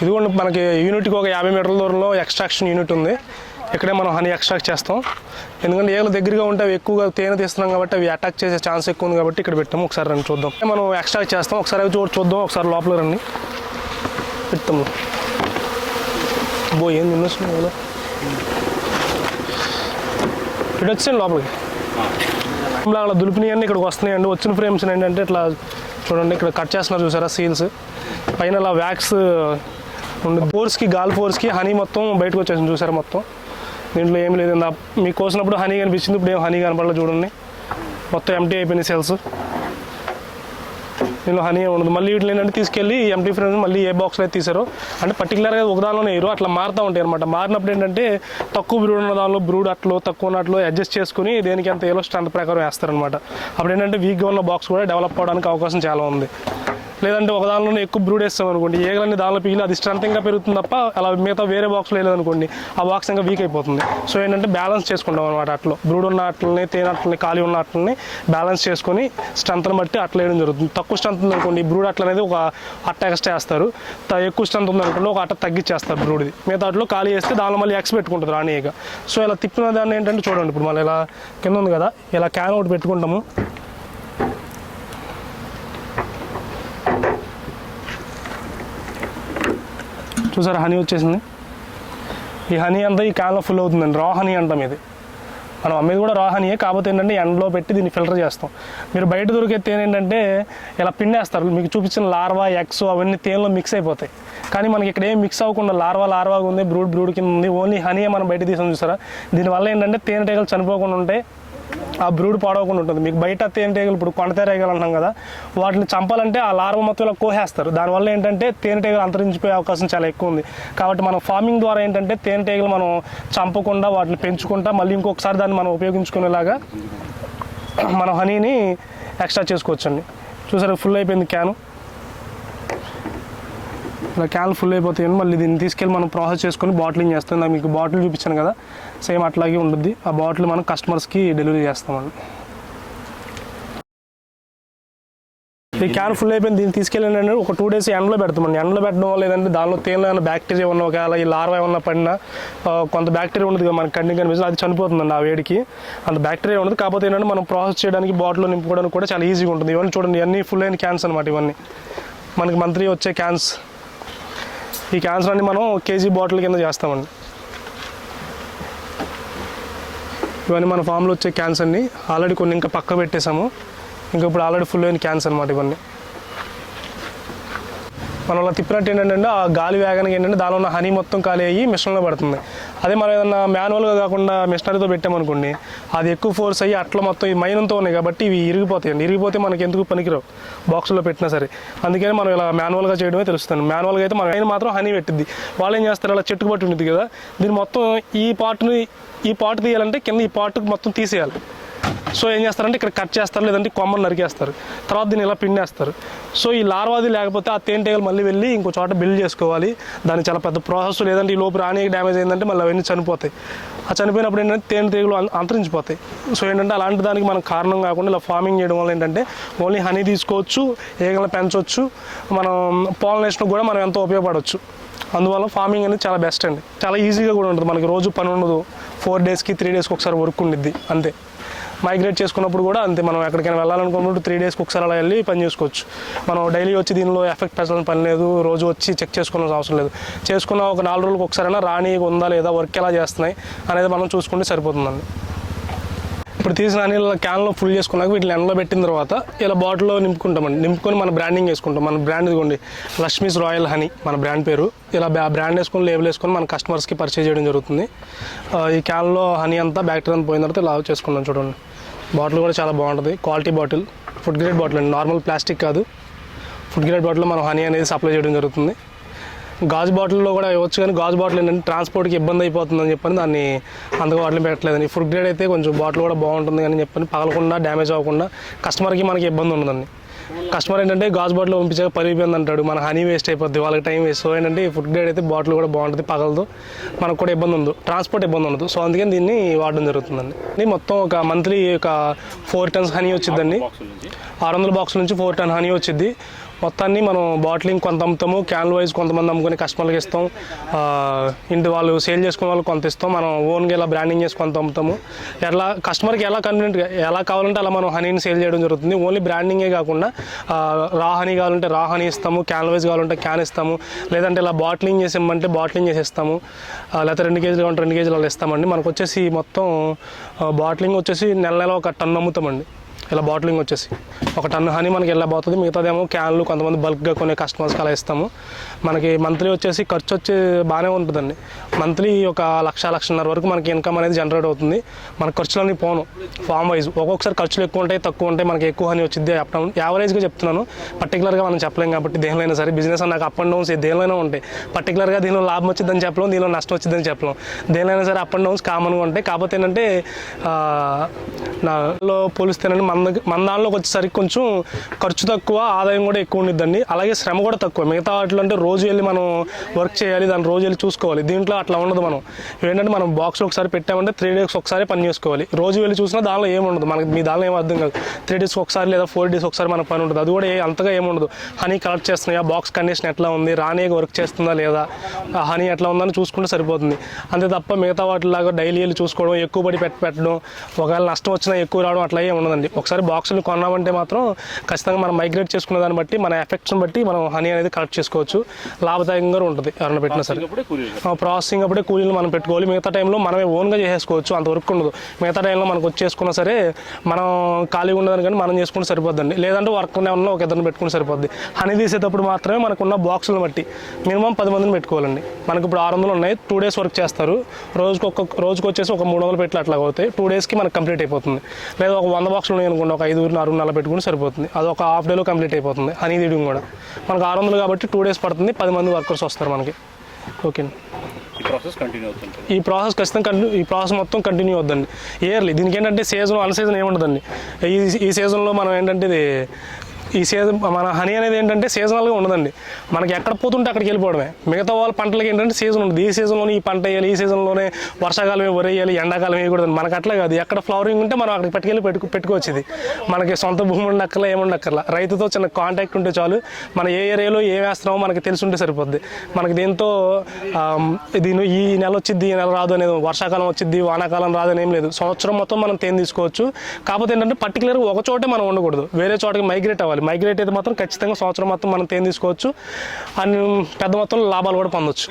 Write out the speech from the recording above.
ఇదిగోండి మనకి యూనిట్కి ఒక యాభై మీటర్ల దూరంలో ఎక్స్ట్రాక్షన్ యూనిట్ ఉంది. ఇక్కడే మనం హనీ ఎక్స్ట్రాక్ట్ చేస్తాం. ఎందుకంటే ఏళ్ళ దగ్గరగా ఉంటే అవి ఎక్కువగా తేనె తీస్తున్నాం కాబట్టి అవి అటాక్ చేసే ఛాన్స్ ఎక్కువ ఉంది కాబట్టి ఇక్కడ పెట్టాము. ఒకసారి రండి చూద్దాం. మనం ఎక్స్ట్రాక్ట్ చేస్తాం. ఒకసారి అవి చూడ చూద్దాం. ఒకసారి లోపల రండి. పెడతాము బో ఏం తిన్నొస్తుంది ఇటు వచ్చేయండి లోపలికి. అలా దులిపినవన్నీ ఇక్కడికి వస్తున్నాయండి. వచ్చిన ఫ్రేమ్స్ ఏంటంటే ఇట్లా చూడండి ఇక్కడ కట్ చేస్తున్నారు చూసారా సీల్స్ పైన అలా వ్యాక్స్ ఉండి ఫోర్స్కి గాల్ ఫోర్స్కి హనీ మొత్తం బయటకు వచ్చేసింది చూసారా మొత్తం. దీంట్లో ఏం లేదు మీకు కోసినప్పుడు హనీ కనిపించింది ఇప్పుడు ఏం హనీ కనపడలేదు చూడండి. మొత్తం ఎంటీ అయిపోయినాయి సెల్స్ దీనిలో హనీ ఉండదు. మళ్ళీ వీటిని ఏంటంటే తీసుకెళ్ళి ఎంటీ ఫ్రేమ్స్ మళ్ళీ ఏ బాక్స్లో అయితే తీసారో అంటే పర్టికులర్గా ఒక దానిలోనే వేయరు అట్లా మారుతూ ఉంటాయి అనమాట మారినప్పుడు ఏంటంటే తక్కువ బ్రూడ్ ఉన్న దానిలో బ్రూడ్ అట్లు తక్కువ ఉన్నట్లు అడ్జస్ట్ చేసుకుని దేనికి ఎంత ఏలో స్ట్రెంత్ ప్రకారం వేస్తారనమాట అప్పుడు ఏంటంటే వీక్గా ఉన్న బాక్స్ కూడా డెవలప్ అవడానికి అవకాశం చాలా ఉంది. లేదంటే ఒక దానిలోనే ఎక్కువ బ్రూడ్ వేస్తాం అనుకోండి. ఏగలన్నీ దానిలో పిగిలి అది స్ట్రెంత్ పెరుగుతుంది తప్ప అలా మిగతా వేరే బాక్స్లో వేయలేదనుకోండి ఆ బాక్స్ ఇంకా వీక్ అయిపోతుంది. సో ఏంటంటే బ్యాలెన్స్ చేసుకుంటాం అనమాట అట్లో. బ్రూడ్ ఉన్న అట్లని తేనె అట్లని ఖాళీ ఉన్న అట్లని బ్యాలెన్స్ చేసుకొని స్ట్రెంత్ని బట్టి అట్లా వేయడం జరుగుతుంది. తక్కువ స్ట్రెంత్ ఉందనుకోండి బ్రూడ్ అట్ల అనేది ఒక అట్ట ఎక్స్ట్రా వేస్తారు. త- ఎక్కువ స్ట్రెంత్ ఉంది అనుకోండి ఒక అట్ట తగ్గించేస్తారు బ్రూడ్ది. మిగతా అట్లో ఖాళీ వేస్తే దానిలో మళ్ళీ ఎక్స్ పెట్టుకుంటుంది రానియగా సో ఇలా తిప్పిన దాన్ని ఏంటంటే చూడండి ఇప్పుడు మళ్ళీ ఇలా కింద ఉంది కదా ఇలా క్యాన్ ఒకటి పెట్టుకుంటాము. చూసారా హనీ వచ్చేసింది? ఈ హనీ అంతా ఈ క్యాన్లో ఫుల్ అవుతుందండి. రా హనీ అంటాం ఇది. మనం అమ్మేది కూడా రా హనీయే కాకపోతే ఏంటంటే ఎండలో పెట్టి దీన్ని ఫిల్టర్ చేస్తాం. మీరు బయట దొరికే తేనె ఏంటంటే ఇలా పిండేస్తారు. మీకు చూపించిన లార్వా ఎక్స్ అవన్నీ తేనెలో మిక్స్ అయిపోతాయి. కానీ మనకి ఇక్కడ ఏం మిక్స్ అవ్వకుండా లార్వా లార్వాగా ఉంది బ్రూడ్ బ్రూడ్ కింద ఉంది. ఓన్లీ హనీయే మనం బయట తీసాం చూసారా? దీనివల్ల ఏంటంటే తేనెటీగలు చనిపోకుండా ఉంటాయి ఆ బ్రూడ్ పాడవకుండా ఉంటుంది. మీకు బయట తేనెటీగలు ఇప్పుడు కొండతేరేగలు అంటాం కదా వాటిని చంపాలంటే ఆ లార్వ మొత్తం ఇలా కోసేస్తారు దానివల్ల ఏంటంటే తేనెటీగలు అంతరించిపోయే అవకాశం చాలా ఎక్కువ ఉంది. కాబట్టి మనం ఫార్మింగ్ ద్వారా ఏంటంటే తేనెటీగలు మనం చంపకుండా వాటిని పెంచుకుంటా మళ్ళీ ఇంకొకసారి దాన్ని మనం ఉపయోగించుకునేలాగా మనం హనీని ఎక్స్ట్రా చేసుకోవచ్చండి. చూసారు ఫుల్ అయిపోయింది క్యాను ఇలా క్యాన్ ఫుల్ అయిపోతాయండి మళ్ళీ దీన్ని తీసుకెళ్ళి మనం ప్రాసెస్ చేసుకొని బాటిలింగ్ చేస్తాం. నాకు మీకు బాటిల్ చూపించాను కదా సేమ్ అట్లాగే ఉంటుంది ఆ బాటిల్ మనం కస్టమర్స్కి డెలివరీ చేస్తామండి ఈ క్యాన్ ఫుల్ అయిపోయింది దీన్ని తీసుకెళ్ళండి ఒక టూ డేస్ ఎండలో పెడతామండి. ఎండలో పెట్టడం వల్ల లేదంటే దానిలో తేలిన ఏమైనా బ్యాక్టీరియా ఉన్న ఒకవేళ ఈ లార్వా ఏమన్నా పడినా కొంత బ్యాక్టీరియా ఉండదు కదా మనకి కంటికి కనిపిస్తుంది. అది చనిపోతుందండి ఆ వేడికి. అంత బ్యాక్టీరియా ఉండదు. కాకపోతే ఏంటంటే మనం ప్రాసెస్ చేయడానికి బాటిల్లో నింపుకోవడానికి కూడా చాలా ఈజీగా ఉంటుంది. ఇవన్నీ చూడండి ఇవన్నీ ఫుల్ అయిన క్యాన్స్ అనమాట ఇవన్నీ. మనకి మంత్లీ వచ్చే క్యాన్స్ ఈ క్యాన్సర్ అన్ని మనం కేజీ బాటిల్ కింద చేస్తామండి. ఇవన్నీ మన ఫామ్లో వచ్చే క్యాన్సర్ని ఆల్రెడీ కొన్ని ఇంకా పక్క పెట్టేశాము. ఇంకా ఇప్పుడు ఆల్రెడీ ఫుల్ అయిన క్యాన్సర్ అనమాట ఇవన్నీ. మనం అలా తిప్పినట్టు ఏంటంటే ఆ గాలి వేగానికి ఏంటంటే దానిలో ఉన్న హనీ మొత్తం ఖాళీ అయ్యి మిషన్లో పడుతుంది. అదే మనం ఏదన్నా మాన్యువల్గా కాకుండా మిషనరీతో పెట్టామనుకోండి అది ఎక్కువ ఫోర్స్ అయ్యి అట్లా మొత్తం ఈ మైనంతో ఉన్నాయి కాబట్టి ఇవి ఇరిగిపోతాయండి. ఇరిగిపోతే మనకి ఎందుకు పనికిరావు బాక్స్లో పెట్టినా సరే. అందుకని మనం ఇలా మాన్యువల్గా చేయడమే తెలుస్తుంది. మాన్యువల్గా అయితే మన ఆయన మాత్రం హనీ పెట్టింది వాళ్ళు ఏం చేస్తారు? అలా చెట్టుకు పట్టి ఉంటుంది కదా. దీన్ని మొత్తం ఈ పార్ట్ని ఈ పార్ట్ తీయాలంటే కింద ఈ పార్ట్కి మొత్తం తీసేయాలి. సో ఏం చేస్తారంటే ఇక్కడ కట్ చేస్తారు లేదంటే కొమ్మను నరికేస్తారు. తర్వాత దీన్ని ఇలా పిండేస్తారు సో ఈ లార్వాది లేకపోతే ఆ తేనెటీగలు మళ్ళీ వెళ్ళి ఇంకో చోట బిల్డ్ చేసుకోవాలి. దాని చాలా పెద్ద ప్రాసెస్. లేదంటే ఈ లోపు రాణి డ్యామేజ్ అయిందంటే మళ్ళీ అవన్నీ చనిపోతాయి. ఆ చనిపోయినప్పుడు ఏంటంటే తేనెటీగలు అంతరించిపోతాయి. సో ఏంటంటే అలాంటి దానికి మనం కారణం కాకుండా ఇలా ఫార్మింగ్ చేయడం వల్ల ఏంటంటే ఓన్లీ హనీ తీసుకోవచ్చు ఏగలను పెంచవచ్చు మనం పాలినేషన్ కూడా మనం ఎంతో ఉపయోగపడవచ్చు. అందువల్ల ఫార్మింగ్ అనేది చాలా బెస్ట్ అండి. చాలా ఈజీగా కూడా ఉంటుంది. మనకి రోజు పని ఉండదు. ఫోర్ డేస్కి త్రీ డేస్కి ఒకసారి వర్క్ ఉండిద్ది. అంతే. మైగ్రేట్ చేసుకున్నప్పుడు కూడా అంతే మనం ఎక్కడికైనా వెళ్ళాలనుకున్నప్పుడు త్రీ డేస్కి ఒకసారి అలా వెళ్ళి పని చేసుకోవచ్చు. మనం డైలీ వచ్చి దీనిలో ఎఫెక్ట్ పెట్టాలని పని లేదు రోజు వచ్చి చెక్ చేసుకోవాల్సిన అవసరం లేదు. చేసుకున్న ఒక నాలుగు రోజులకు ఒకసారైనా రాని ఉందా లేదా వర్క్ ఎలా చేస్తున్నాయి అనేది మనం చూసుకుంటే సరిపోతుందండి. ఇప్పుడు తీసిన ఇలా క్యాన్లో ఫుల్ చేసుకున్నాక వీటిని ఎండలో పెట్టిన తర్వాత ఇలా బాటిల్లో నింపుకుంటామండి. నింపుకొని మన బ్రాండింగ్ వేసుకుంటాం మన బ్రాండ్ ఇదిగోండి లక్ష్మీస్ రాయల్ హనీ మన బ్రాండ్ పేరు. ఇలా బ్రాండ్ వేసుకొని లేబుల్ వేసుకొని మన కస్టమర్స్కి పర్చేజ్ చేయడం జరుగుతుంది. ఈ క్యాన్లో హనీ అంతా బ్యాక్టీరియా అంతా పోయిన తర్వాత ఇలా చేసుకున్నాం చూడండి. బాటిల్ కూడా చాలా బాగుంటుంది. Quality bottle. Food grade bottle అండి. నార్మల్ ప్లాస్టిక్ కాదు. ఫుడ్ గ్రేడ్ బాటిల్లో మనం హనీ అనేది సప్లై చేయడం జరుగుతుంది. గాజు బాటిల్లో కూడా ఇవ్వచ్చు కానీ గాజు బాటిల్ ఏంటంటే ట్రాన్స్పోర్ట్కి ఇబ్బంది అయిపోతుందని చెప్పని దాన్ని అంతగా వాటిని పెట్టలేదండి. ఫుడ్ గ్రేడ్ అయితే కొంచెం బాటిల్ కూడా బాగుంటుంది అని చెప్పని పగలకుండా డ్యామేజ్ అవ్వకుండా కస్టమర్కి మనకి ఇబ్బంది ఉండదండి. కస్టమర్ ఏంటంటే గాజు బాటిల్ పంపించాక పలిపోయింది అంటాడు. మన హనీ వేస్ట్ అయిపోద్ది వాళ్ళకి టైం వేస్ట్ సో ఏంటంటే ఈ ఫుడ్ గ్రేడ్ అయితే బాటిల్ కూడా బాగుంటుంది పగలదు. మనకు కూడా ఇబ్బంది ఉండదు. ట్రాన్స్పోర్ట్ ఇబ్బంది ఉండదు. సో అందుకని దీన్ని వాడడం జరుగుతుందండి. మొత్తం ఒక మంత్లీ ఒక ఫోర్ టన్స్ హనీ వచ్చిందండి ఆరు వందల బాక్స్ నుంచి ఫోర్ టన్ హనీ వచ్చింది మొత్తాన్ని మనం బాటిలింగ్ కొంత అమ్ముతాము క్యాన్ వైజ్ కొంతమంది అమ్ముకొని కస్టమర్లకు ఇస్తాం. ఇంటి వాళ్ళు సేల్ చేసుకునే వాళ్ళు కొంత ఇస్తాం. మనం ఓన్గా ఇలా బ్రాండింగ్ చేసి కొంత అమ్ముతాము. ఎలా కస్టమర్కి ఎలా కన్వీనియంట్గా ఎలా కావాలంటే అలా మనం హనీని సేల్ చేయడం జరుగుతుంది. ఓన్లీ బ్రాండింగే కాకుండా రా హనీ కావాలంటే రా హనీ ఇస్తాము క్యాన్ వైజ్ కావాలంటే క్యాన్ ఇస్తాము లేదంటే ఇలా బాటిలింగ్ చేసి ఇమ్మంటే బాటిలింగ్ చేసి ఇస్తాము లేకపోతే రెండు కేజీలు కావాలంటే రెండు కేజీలు అలా ఇస్తామండి. మనకు వచ్చేసి మొత్తం బాటిలింగ్ వచ్చేసి నెల నెల ఒక టన్ను అమ్ముతామండి. ఇలా బాటిలింగ్ వచ్చేసి. ఒక టన్ను హనీ మనకి వెళ్ళబోతుంది మిగతాదేమో క్యాన్లు కొంతమంది బల్క్గా కొనే కస్టమర్స్కి అలా ఇస్తాము. మనకి మంత్లీ వచ్చేసి ఖర్చు వచ్చి బాగానే ఉంటుందండి. మంత్లీ ఒక లక్ష లక్షన్నర వరకు మనకి ఇన్కమ్ అనేది జనరేట్ అవుతుంది. మన ఖర్చులన్నీ పోను. ఫామ్ వైజ్ ఒక్కొక్కసారి ఖర్చులు ఎక్కువ ఉంటాయి తక్కువ ఉంటాయి మనకి ఎక్కువ హనీ వచ్చింది అప్ డౌన్. యావరేజ్గా చెప్తున్నాను. పర్టికులర్గా మనం చెప్పలేం కాబట్టి దేనిలోనైనా సరే బిజినెస్ అన్నాక అప్ అండ్ డౌన్స్ దేనిలోనే ఉంటాయి. పర్టికులర్గా దీనిలో లాభం వచ్చిందని చెప్పలేం దీనిలో నష్టం వచ్చిందని చెప్పలేం. దేనిలో సరే అప్ అండ్ డౌన్స్ కామన్గా ఉంటాయి. కాకపోతే ఏంటంటే నాలో పోలిస్తేనండి మన దగ్గర మన దానిలోకి వచ్చేసరికి కొంచెం ఖర్చు తక్కువ ఆదాయం కూడా ఎక్కువ ఉండిద్దండి. అలాగే శ్రమ కూడా తక్కువ. మిగతా వాటిలో అంటే రోజు వెళ్ళి మనం వర్క్ చేయాలి దాన్ని రోజు వెళ్ళి చూసుకోవాలి. దీంట్లో అట్లా ఉండదు మనం. ఏంటంటే మనం బాక్స్ ఒకసారి పెట్టామంటే త్రీ డేస్ ఒకసారి పని చేసుకోవాలి. రోజు వెళ్ళి చూసినా దానిలో ఏమి ఉండదు. మనకి మీ దానిలో ఏం అర్థం కాదు. త్రీ డేస్ ఒకసారి లేదా ఫోర్ డేస్ ఒకసారి మన పని ఉంటుంది. అది కూడా ఏ- అంతగా ఏముండదు హనీ కలెక్ట్ చేస్తున్నాయా? బాక్స్ కండిషన్ ఎట్లా ఉంది? రానే వర్క్ చేస్తుందా లేదా? హనీ ఎట్లా ఉందని చూసుకుంటే సరిపోతుంది. అంతే తప్ప మిగతా వాటిలాగా డైలీ వెళ్ళి చూసుకోవడం ఎక్కువ పడి పెట్టడం ఒకవేళ నష్టం వచ్చినా ఎక్కువ రావడం అట్లా ఏమి ఉండదండి. ఒకసారి బాక్సులు కొన్నామంటే మాత్రం ఖచ్చితంగా మనం మైగ్రేట్ చేసుకునే దాన్ని బట్టి మన ఎఫెక్ట్స్ని బట్టి మనం హనీ అనేది కలెక్ట్ చేసుకోవచ్చు. లాభదాయకంగా ఉంటుంది ఎవరైనా పెట్టినా సరే. ప్రాసెసింగ్ అప్పుడే కూలీలు మనం పెట్టుకోవాలి. మిగతా టైంలో మనమే ఓన్గా చేసేసుకోవచ్చు. అంత వర్క్ ఉండదు. మిగతా టైంలో మనకు వచ్చేసుకున్నా సరే మనం ఖాళీగా ఉండదని కానీ మనం చేసుకుంటే సరిపోద్దండి. లేదంటే వర్క్ ఉన్న ఒక ఇద్దరిని పెట్టుకుంటే సరిపోద్ది. హనీ తీసేటప్పుడు మాత్రమే మనకున్న బాక్సులను బట్టి మినిమం పది మందిని పెట్టుకోవాలండి. మనకి ఇప్పుడు ఆరు వందలు ఉన్నాయి. టూ డేస్ వర్క్ చేస్తారు. రోజుకి ఒక్కొక్క రోజుకి వచ్చేసి ఒక మూడు వందలు పెట్టి అట్లా అవుతాయి. టూ డేస్కి మనకు కంప్లీట్ అయిపోతుంది. లేదా ఒక వంద బాక్సులు ఉన్నాయి అనుకోండి ఒక ఐదు నాలుగు నెలలు పెట్టుకుంటే సరిపోతుంది. అది ఒక హాఫ్ డేలో కంప్లీట్ అయిపోతుంది. హనీ తీయడం కూడా. మనకు ఆరు వందలు కాబట్టి టూ డేస్ పడుతుంది. పది మంది వర్కర్స్ వస్తారు మనకి. ఓకే ఈ ప్రాసెస్ కంటిన్యూ ఈ ప్రాసెస్ ఖచ్చితంగా కంటిన్యూ ఈ ప్రాసెస్ మొత్తం కంటిన్యూ అవుద్దండి ఇయర్లీ దీనికి ఏంటంటే సీజన్ అన్ సీజన్ ఏముండదండి. ఈ ఈ సీజన్లో మనం ఏంటంటే ఇది ఈ సీజన్ మన హనీ అనేది ఏంటంటే సీజనల్గా ఉండదండి. మనకి ఎక్కడ పోతుంటే అక్కడికి వెళ్ళిపోవడమే. మిగతా వాళ్ళ పంటలకి ఏంటంటే సీజన్ ఉంటుంది ఈ సీజన్లోనే ఈ పంట వేయాలి ఈ సీజన్లోనే వర్షాకాలం వరి వేయాలి ఎండాకాలం వేయకూడదు. మనకు అట్లా కాదు. ఎక్కడ ఫ్లవరింగ్ ఉంటే మనం అక్కడికి పట్టుకెళ్ళి పెట్టుకు పెట్టుకోవచ్చుది. మనకి సొంత భూమి ఉండక్కర్లా ఏముండక్కర్లా రైతుతో చిన్న కాంటాక్ట్ ఉంటే చాలు. మన ఏ ఏరియాలో ఏం వేస్తున్నామో మనకి తెలిసి ఉంటే సరిపోద్ది. మనకి దీంతో ఆమ్, దీని ఈ నెల వచ్చింది ఈ నెల రాదు అనేది వర్షాకాలం వచ్చింది వానాకాలం రాదు అని ఏం లేదు. సంవత్సరం మొత్తం మనం తేను తీసుకోవచ్చు. కాకపోతే ఏంటంటే పర్టికులర్గా ఒక చోటే మనం ఉండకూడదు. వేరే చోటకి మైగ్రేట్ అవ్వాలి. మైగ్రేట్ అయితే మాత్రం ఖచ్చితంగా సంవత్సరం మొత్తం మనం తేనె తీసుకోవచ్చు. అండ్ పెద్ద మొత్తంలో లాభాలు కూడా పొందొచ్చు.